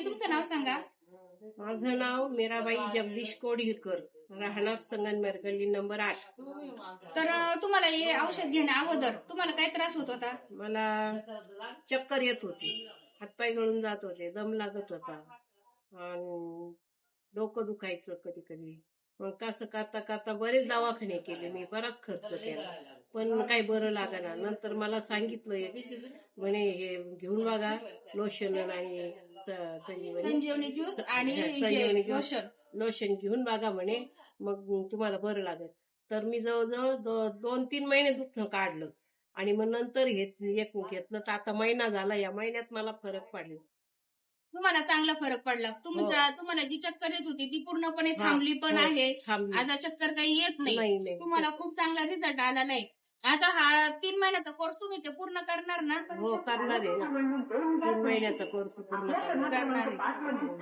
ताई तुमचं नाव सांगा. माझं नाव मीराबाई जगदीश कोडीलकर राहणार संगनमेर गल्ली नंबर आठ. तर तुम्हाला हे औषध घेण्या अगोदर तुम्हाला काय त्रास होत होता? मला चक्कर येत होती. हातपाय गळून जात होते दम लागत होता. आणि डोकं दुखायचं कधी कधी मग कसं करता करता बरेच दवाखाने केले मी बराच खर्च केला. पण काही बरं लागणार नंतर मला सांगितलं म्हणे हे घेऊन बघा लोशन आणि संजीवनी. ज्यूस आणि हा, हे संजीवनी ज्यूस. लोशन. लोशन घेऊन बघा म्हणे. मग तुम्हाला बरं लागेल. तर मी जवळजवळ दोन तीन महिने दुखणं काढलं. आणि मग नंतर एक घेतलं. तर आता महिना झाला. या महिन्यात मला फरक पडला. तुम्हाला चांगला फरक पडला. तुमच्या तुम्हाला जी चक्कर येत होती ती पूर्णपणे हा, थांबली पण हो, आहे. आता चक्कर काही येत नाही. तुम्हाला खूप चांगला रिझल्ट आला नाही. आता हा तीन महिन्याचा कोर्स तुम्ही ते पूर्ण करणार ना? हो करणार आहे. ना तीन महिन्याचा कोर्स पूर्ण करणार करणार आहे.